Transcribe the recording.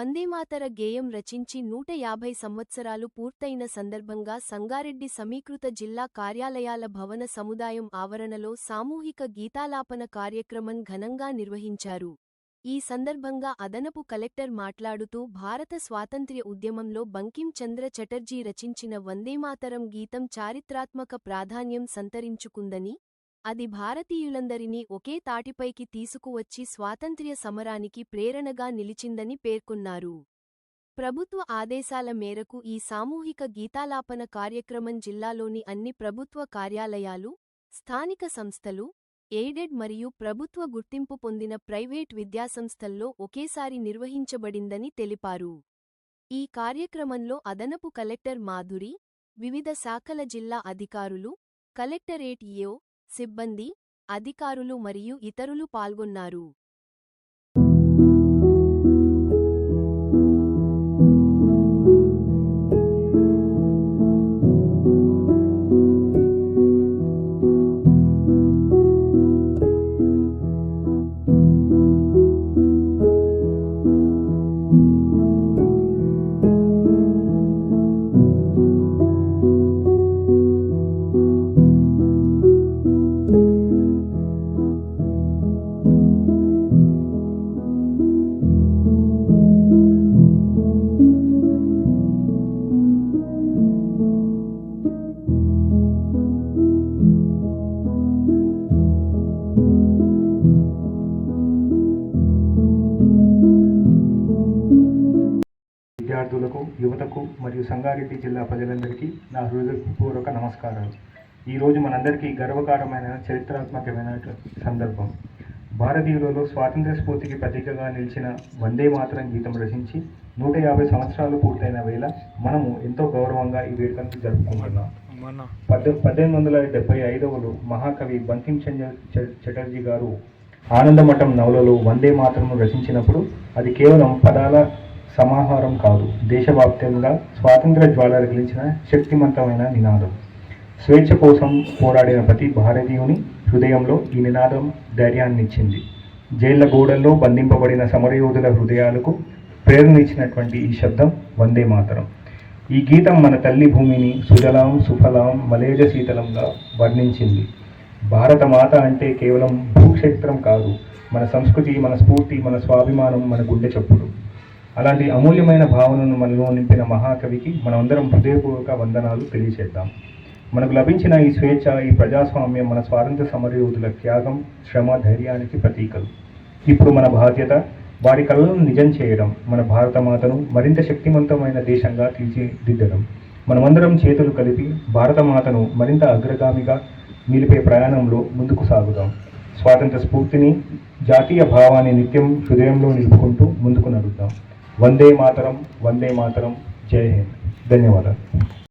వందేమాతర గేయం రచించి నూట యాభై సంవత్సరాలు పూర్తయిన సందర్భంగా సంగారెడ్డి సమీకృత జిల్లా కార్యాలయాల భవన సముదాయం ఆవరణలో సామూహిక గీతాలాపన కార్యక్రమం ఘనంగా నిర్వహించారు. ఈ సందర్భంగా అదనపు కలెక్టర్ మాట్లాడుతూ భారత స్వాతంత్ర్య ఉద్యమంలో బంకిం చంద్ర చటర్జీ రచించిన వందేమాతరం గీతం చారిత్రాత్మక ప్రాధాన్యం సంతరించుకుందని అది భారతీయులందరినీ ఒకే తాటిపైకి తీసుకువచ్చి స్వాతంత్ర్య సమరానికి ప్రేరణగా నిలిచిందని పేర్కొన్నారు. ప్రభుత్వ ఆదేశాల మేరకు ఈ సామూహిక గీతాలాపన కార్యక్రమం జిల్లాలోని అన్ని ప్రభుత్వ కార్యాలయాలు స్థానిక సంస్థలు ఎయిడెడ్ మరియు ప్రభుత్వ గుర్తింపు పొందిన ప్రైవేట్ విద్యాసంస్థల్లో ఒకేసారి నిర్వహించబడిందని తెలిపారు. ఈ కార్యక్రమంలో అదనపు కలెక్టర్ మాధురి వివిధ శాఖల జిల్లా అధికారులు కలెక్టరేట్ ఏఓ సిబ్బంది అధికారులు మరియు ఇతరులు పాల్గొన్నారు. విద్యార్థులకు యువతకు మరియు సంగారెడ్డి జిల్లా ప్రజలందరికీ నా హృదయపూర్వక నమస్కారాలు. ఈరోజు మనందరికీ గర్వకారమైన చరిత్రాత్మకమైన సందర్భం. భారతీయులలో స్వాతంత్ర స్ఫూర్తికి ప్రతీకగా నిలిచిన వందే మాతరం గీతం రచించి నూట యాభై సంవత్సరాలు పూర్తయిన వేళ మనము ఎంతో గౌరవంగా ఈ వేడుకను జరుపుకుంటున్నాం. పద్దె పద్దెనిమిది వందల డెబ్బై ఐదవలో మహాకవి బంకిం చంద్ర చటర్జీ గారు ఆనందమఠం నవలలో వందే మాతరము రచించినప్పుడు అది కేవలం పదాల సమాహారం కాదు. దేశవ్యాప్తంగా స్వాతంత్ర జ్వాల రగిలించిన శక్తివంతమైన నినాదం. స్వేచ్ఛ కోసం పోరాడిన ప్రతి భారతీయుని హృదయంలో ఈ నినాదం ధైర్యాన్నిచ్చింది. జైళ్ళ గోడల్లో బంధింపబడిన సమరయోధుల హృదయాలకు ప్రేరణనిచ్చినటువంటి ఈ శబ్దం వందే మాతరం. ఈ గీతం మన తల్లి భూమిని సుజలాం సుఫలాం మలేజ శీతలంగా వర్ణించింది. భారత మాత అంటే కేవలం భూక్షేత్రం కాదు మన సంస్కృతి మన స్ఫూర్తి మన స్వాభిమానం మన గుండె చప్పుడు. అలాంటి అమూల్యమైన భావనను మనలో నింపిన మహాకవికి మనమందరం హృదయపూర్వక వందనాలు తెలియచేద్దాం. మనకు లభించిన ఈ స్వేచ్ఛ ఈ ప్రజాస్వామ్యం మన స్వాతంత్ర సమరయోధుల త్యాగం శ్రమ ధైర్యానికి ప్రతీకలు. ఇప్పుడు మన బాధ్యత వారి కళలను నిజం చేయడం మన భారత మాతను మరింత శక్తివంతమైన దేశంగా తీర్చిదిద్దడం. మనమందరం చేతులు కలిపి భారత మాతను మరింత అగ్రగామిగా నిలిపే ప్రయాణంలో ముందుకు సాగుదాం. స్వాతంత్ర స్ఫూర్తిని జాతీయ భావాన్ని నిత్యం హృదయంలో నిలుపుకుంటూ ముందుకు నడుద్దాం. వందే మాతరం వందే మాతరం జై హింద్. ధన్యవాదాలు.